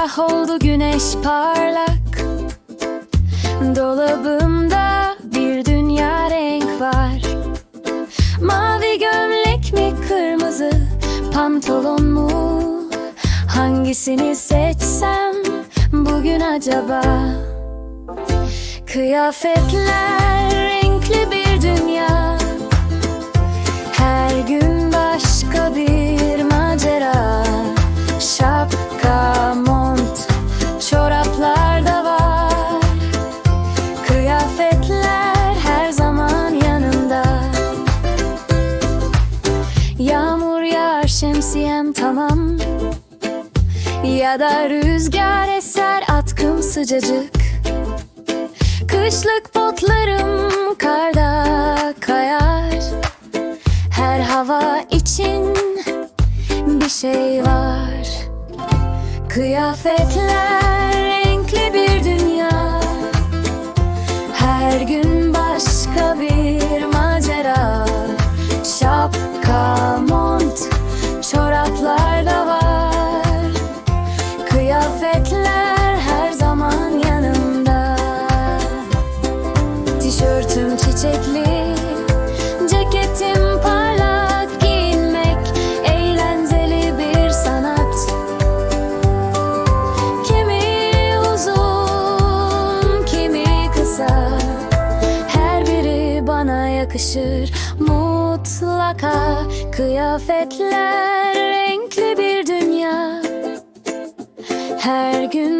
dolu güneş parlak. Dolabımda bir dünya renk var. Mavi gömlek mi kırmızı pantolon mu? Hangisini seçsem bugün acaba? Kıyafetler şemsiyem tamam. Ya da rüzgar eser atkım sıcacık. Kışlık botlarım karda kayar. Her hava için bir şey var. Kıyafetler mutlaka Kıyafetler renkli bir dünya. Her gün